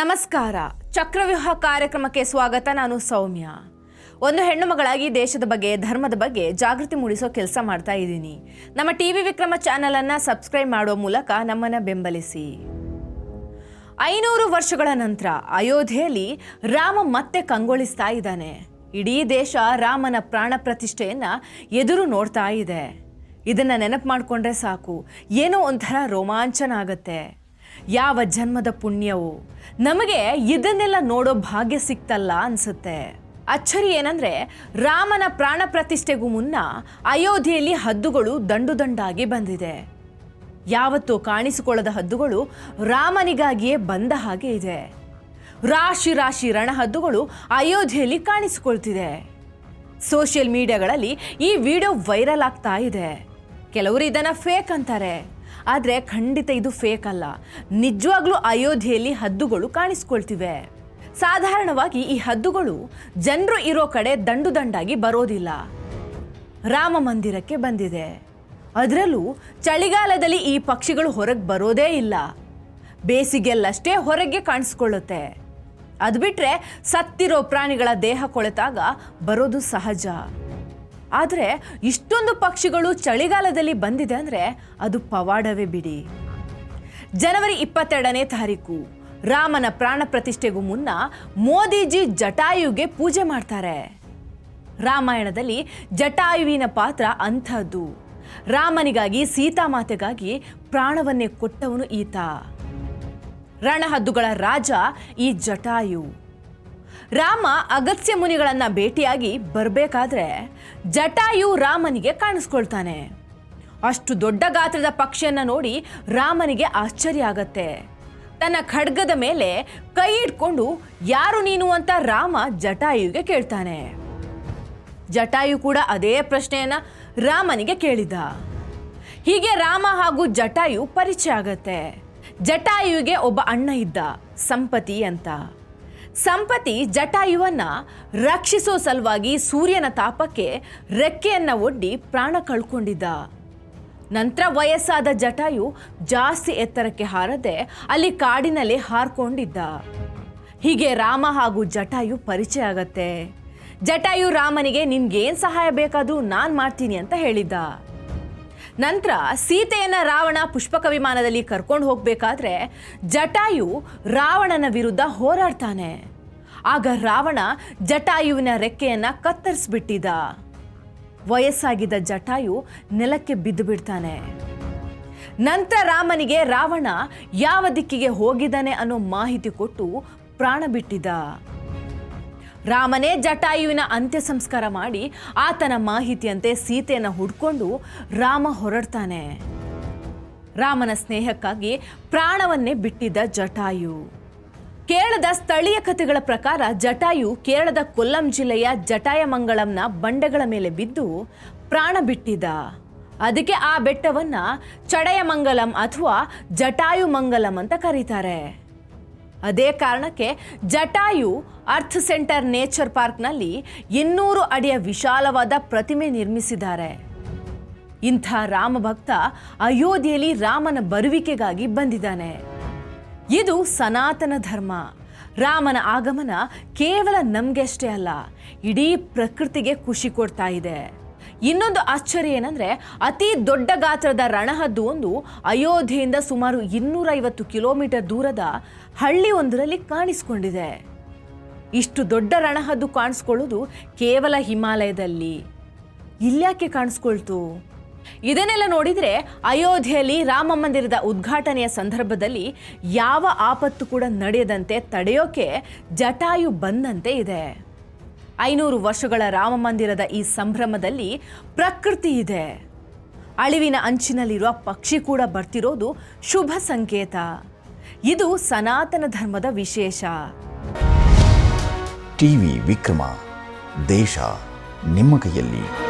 ನಮಸ್ಕಾರ. ಚಕ್ರವ್ಯೂಹ ಕಾರ್ಯಕ್ರಮಕ್ಕೆ ಸ್ವಾಗತ. ನಾನು ಸೌಮ್ಯ. ಒಂದು ಹೆಣ್ಣು ಮಗಳಾಗಿ ದೇಶದ ಬಗ್ಗೆ, ಧರ್ಮದ ಬಗ್ಗೆ ಜಾಗೃತಿ ಮೂಡಿಸೋ ಕೆಲಸ ಮಾಡ್ತಾ ಇದ್ದೀನಿ. ನಮ್ಮ ಟಿ ವಿ ವಿಕ್ರಮ ಚಾನಲನ್ನು ಸಬ್ಸ್ಕ್ರೈಬ್ ಮಾಡುವ ಮೂಲಕ ನಮ್ಮನ್ನ ಬೆಂಬಲಿಸಿ. ಐನೂರು ವರ್ಷಗಳ ನಂತರ ಅಯೋಧ್ಯೆಯಲ್ಲಿ ರಾಮ ಮತ್ತೆ ಕಂಗೊಳಿಸ್ತಾ ಇದ್ದಾನೆ. ಇಡೀ ದೇಶ ರಾಮನ ಪ್ರಾಣ ಪ್ರತಿಷ್ಠೆಯನ್ನ ಎದುರು ನೋಡ್ತಾ ಇದೆ. ಇದನ್ನ ನೆನಪು ಮಾಡಿಕೊಂಡ್ರೆ ಸಾಕು. ಏನೋ ಒಂಥರ ರೋಮಾಂಚನ ಆಗತ್ತೆ. ಯಾವ ಜನ್ಮದ ಪುಣ್ಯವು? ನಮಗೆ ಇದನ್ನೆಲ್ಲ ನೋಡೋ ಭಾಗ್ಯ ಸಿಕ್ತಲ್ಲ ಅನ್ಸುತ್ತೆ. ಅಚ್ಚರಿ ಏನಂದ್ರೆ, ರಾಮನ ಪ್ರಾಣ ಪ್ರತಿಷ್ಠೆಗೂ ಮುನ್ನ ಅಯೋಧ್ಯೆಯಲ್ಲಿ ಹದ್ದುಗಳು ದಂಡು ದಂಡಾಗಿ ಬಂದಿದೆ. ಯಾವತ್ತೂ ಕಾಣಿಸಿಕೊಳ್ಳದ ಹದ್ದುಗಳು ರಾಮನಿಗಾಗಿಯೇ ಬಂದ ಹಾಗೆ ಇದೆ. ರಾಶಿ ರಾಶಿ ರಣಹದ್ದುಗಳು ಅಯೋಧ್ಯೆಯಲ್ಲಿ ಕಾಣಿಸಿಕೊಳ್ತಿದೆ. ಸೋಷಿಯಲ್ ಮೀಡಿಯಾಗಳಲ್ಲಿ ಈ ವಿಡಿಯೋ ವೈರಲ್ ಆಗ್ತಾ ಇದೆ. ಕೆಲವರು ಇದನ್ನ ಫೇಕ್ ಅಂತಾರೆ. ಆದರೆ ಖಂಡಿತ ಇದು ಫೇಕ್ ಅಲ್ಲ. ನಿಜವಾಗ್ಲೂ ಅಯೋಧ್ಯೆಯಲ್ಲಿ ಹದ್ದುಗಳು ಕಾಣಿಸ್ಕೊಳ್ತಿವೆ. ಸಾಧಾರಣವಾಗಿ ಈ ಹದ್ದುಗಳು ಜನರು ಇರೋ ಕಡೆ ದಂಡು ದಂಡಾಗಿ ಬರೋದಿಲ್ಲ. ರಾಮ ಮಂದಿರಕ್ಕೆ ಬಂದಿದೆ. ಅದರಲ್ಲೂ ಚಳಿಗಾಲದಲ್ಲಿ ಈ ಪಕ್ಷಿಗಳು ಹೊರಗೆ ಬರೋದೇ ಇಲ್ಲ. ಬೇಸಿಗೆಲ್ಲಷ್ಟೇ ಹೊರಗೆ ಕಾಣಿಸ್ಕೊಳ್ಳುತ್ತೆ. ಅದು ಬಿಟ್ಟರೆ ಸತ್ತಿರೋ ಪ್ರಾಣಿಗಳ ದೇಹ ಕೊಳೆತಾಗ ಬರೋದು ಸಹಜ. ಆದರೆ ಇಷ್ಟೊಂದು ಪಕ್ಷಿಗಳು ಚಳಿಗಾಲದಲ್ಲಿ ಬಂದಿದೆ ಅಂದರೆ ಅದು ಪವಾಡವೇ ಬಿಡಿ. ಜನವರಿ ಇಪ್ಪತ್ತೆರಡನೇ ತಾರೀಕು, ರಾಮನ ಪ್ರಾಣ ಪ್ರತಿಷ್ಠೆಗೂ ಮುನ್ನ ಮೋದಿಜಿ ಜಟಾಯುಗೆ ಪೂಜೆ ಮಾಡ್ತಾರೆ. ರಾಮಾಯಣದಲ್ಲಿ ಜಟಾಯುವಿನ ಪಾತ್ರ ಅಂಥದ್ದು. ರಾಮನಿಗಾಗಿ ಸೀತಾಮಾತೆಗಾಗಿ ಪ್ರಾಣವನ್ನೇ ಕೊಟ್ಟವನು ಈತ. ರಣಹದ್ದುಗಳ ರಾಜ ಈ ಜಟಾಯು. ರಾಮ ಅಗತ್ಯ ಮುನಿಗಳನ್ನ ಭೇಟಿಯಾಗಿ ಬರಬೇಕಾದ್ರೆ ಜಟಾಯು ರಾಮನಿಗೆ ಕಾಣಿಸ್ಕೊಳ್ತಾನೆ. ಅಷ್ಟು ದೊಡ್ಡ ಗಾತ್ರದ ಪಕ್ಷಿಯನ್ನು ನೋಡಿ ರಾಮನಿಗೆ ಆಶ್ಚರ್ಯ ಆಗತ್ತೆ. ತನ್ನ ಖಡ್ಗದ ಮೇಲೆ ಕೈ ಇಟ್ಕೊಂಡು, ಯಾರು ನೀನು? ಅಂತ ರಾಮ ಜಟಾಯುಗೆ ಕೇಳ್ತಾನೆ. ಜಟಾಯು ಕೂಡ ಅದೇ ಪ್ರಶ್ನೆಯನ್ನು ರಾಮನಿಗೆ ಕೇಳಿದ. ಹೀಗೆ ರಾಮ ಹಾಗೂ ಜಟಾಯು ಪರಿಚಯ ಆಗತ್ತೆ. ಜಟಾಯುಗೆ ಒಬ್ಬ ಅಣ್ಣ ಇದ್ದ, ಸಂಪತಿ ಅಂತ. ಸಂಪತಿ ಜಟಾಯುವನ್ನ ರಕ್ಷಿಸೋ ಸಲುವಾಗಿ ಸೂರ್ಯನ ತಾಪಕ್ಕೆ ರೆಕ್ಕೆಯನ್ನ ಒಡ್ಡಿ ಪ್ರಾಣ ಕಳ್ಕೊಂಡಿದ್ದ. ನಂತರ ವಯಸ್ಸಾದ ಜಟಾಯು ಜಾಸ್ತಿ ಎತ್ತರಕ್ಕೆ ಹಾರದೆ ಅಲ್ಲಿ ಕಾಡಿನಲ್ಲಿ ಹಾರ್ಕೊಂಡಿದ್ದ. ಹೀಗೆ ರಾಮ ಹಾಗೂ ಜಟಾಯು ಪರಿಚಯ ಆಗತ್ತೆ. ಜಟಾಯು ರಾಮನಿಗೆ ನಿನ್ಗೇನ್ ಸಹಾಯ ಬೇಕಾದ್ರೂ ನಾನ್ ಮಾಡ್ತೀನಿ ಅಂತ ಹೇಳಿದ್ದ. ನಂತರ ಸೀತೆಯನ್ನ ರಾವಣ ಪುಷ್ಪಕ ವಿಮಾನದಲ್ಲಿ ಕರ್ಕೊಂಡು ಹೋಗ್ಬೇಕಾದ್ರೆ ಜಟಾಯು ರಾವಣನ ವಿರುದ್ಧ ಹೋರಾಡ್ತಾನೆ. ಆಗ ರಾವಣ ಜಟಾಯುವಿನ ರೆಕ್ಕೆಯನ್ನ ಕತ್ತರಿಸ್ಬಿಟ್ಟಿದ್ದ ವಯಸ್ಸಾಗಿದ್ದ ಜಟಾಯು ನೆಲಕ್ಕೆ ಬಿದ್ದು ಬಿಡ್ತಾನೆ. ನಂತರ ರಾಮನಿಗೆ ರಾವಣ ಯಾವ ದಿಕ್ಕಿಗೆ ಹೋಗಿದ್ದಾನೆ ಅನ್ನೋ ಮಾಹಿತಿ ಕೊಟ್ಟು ಪ್ರಾಣ ಬಿಟ್ಟಿದ್ದ ರಾಮನೇ ಜಟಾಯುವಿನ ಅಂತ್ಯ ಸಂಸ್ಕಾರ ಮಾಡಿ ಆತನ ಮಾಹಿತಿಯಂತೆ ಸೀತೆಯನ್ನು ಹುಡ್ಕೊಂಡು ರಾಮ ಹೊರಡ್ತಾನೆ. ರಾಮನ ಸ್ನೇಹಕ್ಕಾಗಿ ಪ್ರಾಣವನ್ನೇ ಬಿಟ್ಟಿದ್ದ ಜಟಾಯು. ಕೇರಳದ ಸ್ಥಳೀಯ ಕಥೆಗಳ ಪ್ರಕಾರ ಜಟಾಯು ಕೇರಳದ ಕೊಲ್ಲಂ ಜಿಲ್ಲೆಯ ಜಟಾಯಮಂಗಳಂನ ಬಂಡೆಗಳ ಮೇಲೆ ಬಿದ್ದು ಪ್ರಾಣ ಬಿಟ್ಟಿದ್ದ ಅದಕ್ಕೆ ಆ ಬೆಟ್ಟವನ್ನ ಚಡಯಮಂಗಲಂ ಅಥವಾ ಜಟಾಯು ಮಂಗಲಂ ಅಂತ ಕರೀತಾರೆ. ಅದೇ ಕಾರಣಕ್ಕೆ ಜಟಾಯು ಅರ್ಥ್ ಸೆಂಟರ್ ನೇಚರ್ ಪಾರ್ಕ್ನಲ್ಲಿ ಇನ್ನೂರು ಅಡಿಯ ವಿಶಾಲವಾದ ಪ್ರತಿಮೆ ನಿರ್ಮಿಸಿದ್ದಾರೆ. ಇಂಥ ರಾಮ ಭಕ್ತ ಅಯೋಧ್ಯೆಯಲ್ಲಿ ರಾಮನ ಬರುವಿಕೆಗಾಗಿ ಬಂದಿದ್ದಾನೆ. ಇದು ಸನಾತನ ಧರ್ಮ. ರಾಮನ ಆಗಮನ ಕೇವಲ ನಮಗೆಷ್ಟೇ ಅಲ್ಲ, ಇಡೀ ಪ್ರಕೃತಿಗೆ ಖುಷಿ ಕೊಡ್ತಾ ಇದೆ. ಇನ್ನೊಂದು ಆಶ್ಚರ್ಯ ಏನಂದರೆ, ಅತಿ ದೊಡ್ಡ ಗಾತ್ರದ ರಣಹದ್ದು ಒಂದು ಅಯೋಧ್ಯೆಯಿಂದ ಸುಮಾರು ಇನ್ನೂರೈವತ್ತು ಕಿಲೋಮೀಟರ್ ದೂರದ ಹಳ್ಳಿ ಒಂದರಲ್ಲಿ ಕಾಣಿಸ್ಕೊಂಡಿದೆ. ಇಷ್ಟು ದೊಡ್ಡ ರಣಹದ್ದು ಕಾಣಿಸ್ಕೊಳ್ಳೋದು ಕೇವಲ ಹಿಮಾಲಯದಲ್ಲಿ. ಇಲ್ಯಾಕೆ ಕಾಣಿಸ್ಕೊಳ್ತು? ಇದನ್ನೆಲ್ಲ ನೋಡಿದರೆ ಅಯೋಧ್ಯೆಯಲ್ಲಿ ರಾಮ ಮಂದಿರದ ಉದ್ಘಾಟನೆಯ ಸಂದರ್ಭದಲ್ಲಿ ಯಾವ ಆಪತ್ತು ಕೂಡ ನಡೆಯದಂತೆ ತಡೆಯೋಕೆ ಜಟಾಯು ಬಂದಂತೆ ಇದೆ. ಐನೂರು ವರ್ಷಗಳ ರಾಮ ಮಂದಿರದ ಈ ಸಂಭ್ರಮದಲ್ಲಿ ಪ್ರಕೃತಿ ಇದೆ. ಅಳಿವಿನ ಅಂಚಿನಲ್ಲಿರುವ ಪಕ್ಷಿ ಕೂಡ ಬರ್ತಿರೋದು ಶುಭ ಸಂಕೇತ. ಇದು ಸನಾತನ ಧರ್ಮದ ವಿಶೇಷ. ಟಿವಿ ವಿಕ್ರಮ, ದೇಶ ನಿಮ್ಮ ಕೈಯಲ್ಲಿ.